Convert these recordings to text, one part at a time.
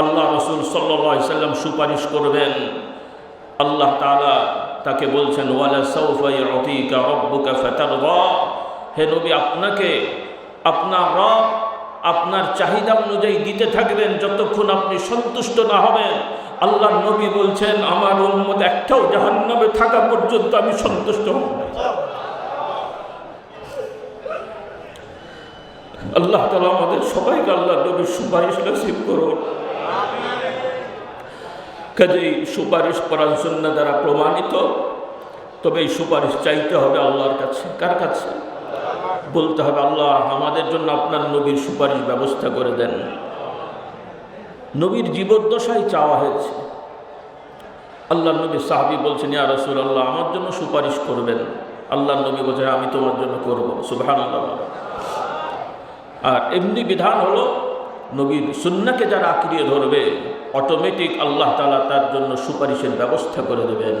আল্লাহ রসুল সাল্লা সাল্লাম সুপারিশ করবেন। আল্লাহ তালা তাকে বলছেন ফেতার হে নবী, আপনাকে আপনার রব আপনার চাহিদা অনুযায়ী দিতে থাকবেন যতক্ষণ আপনি সন্তুষ্ট না হবেন। আল্লাহ নবী বলছেন, আমার উন্মত একটাও জাহান্নামে থাকা পর্যন্ত আমি সন্তুষ্ট হব। আল্লাহ তালা আমাদের সবাইকে আল্লাহ নবীর সুপারিশ নসিব করুন। কাজেই সুপারিশ করার জন্য দ্বারা প্রমাণিত, তবে এই সুপারিশ চাইতে হবে আল্লাহর কাছে। কার কাছে? বলতে হবে, আল্লাহ আমাদের জন্য আপনার নবীর সুপারিশ ব্যবস্থা করে দেন। নবীর জীবদ্দশায় চাওয়া হয়েছে। আল্লাহ নবী সাহাবি বলছেন, ইয়া রসুল আল্লাহ আমার জন্য সুপারিশ করবেন। আল্লাহ নবী বলছেন, আমি তোমার জন্য করব। আল্লাহ আর এমনি বিধান হলো নবীর সুন্নাকে যারা আঁকড়িয়ে ধরবে অটোমেটিক আল্লাহ তালা তার জন্য সুপারিশের ব্যবস্থা করে দেবেন।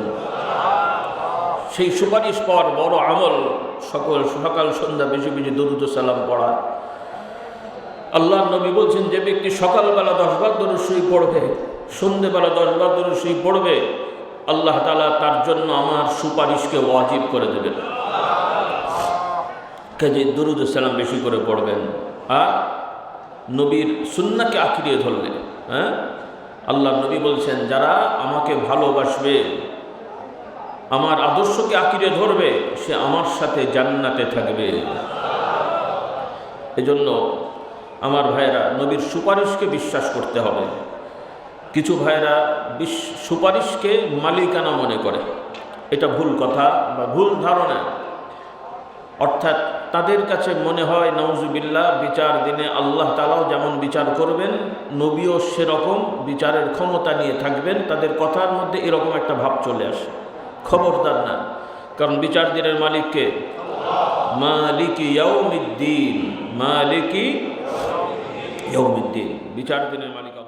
সেই সুপারিশ পাওয়ার বড় আমল সকল সকাল, সন্ধ্যা বেশি বেশি দরুদ সালাম পড়া। আল্লাহ নবী বলছেন, যে ব্যক্তি সকালবেলা দশবার দরুদ শুই পড়বে সন্ধ্যেবেলা দশবার দরুদ শুই পড়বে, আল্লাহ তালা তার জন্য আমার সুপারিশকে ওয়াজিব করে দেবেন। কাজে দরুদ সালাম বেশি করে পড়বেন। আর নবীর সুন্নাকে আঁকড়িয়ে ধরলে হ্যাঁ? আল্লাহ নবী বলছেন, যারা আমাকে ভালোবাসবে, আমার আদর্শকে আঁকড়িয়ে ধরবে, সে আমার সাথে জান্নাতে থাকবে। এজন্য আমার ভাইয়েরা, নবীর সুপারিশকে বিশ্বাস করতে হবে। কিছু ভাইয়েরা বিশ- সুপারিশকে মালিকানা মনে করে। এটা ভুল কথা বা ভুল ধারণা। অর্থাৎ তাদের কাছে মনে হয় নওজুবিল্লাহ বিচার দিনে আল্লাহ তালাও যেমন বিচার করবেন, নবীও সেরকম বিচারের ক্ষমতা নিয়ে থাকবেন। তাদের কথার মধ্যে এরকম একটা ভাব চলে আসে। খবরদার না। কারণ বিচার দিনের মালিককে মালিকি ইয়াউমিদ্দিন। মালিকি ইয়াউমিদ্দিন। বিচার দিনের মালিক।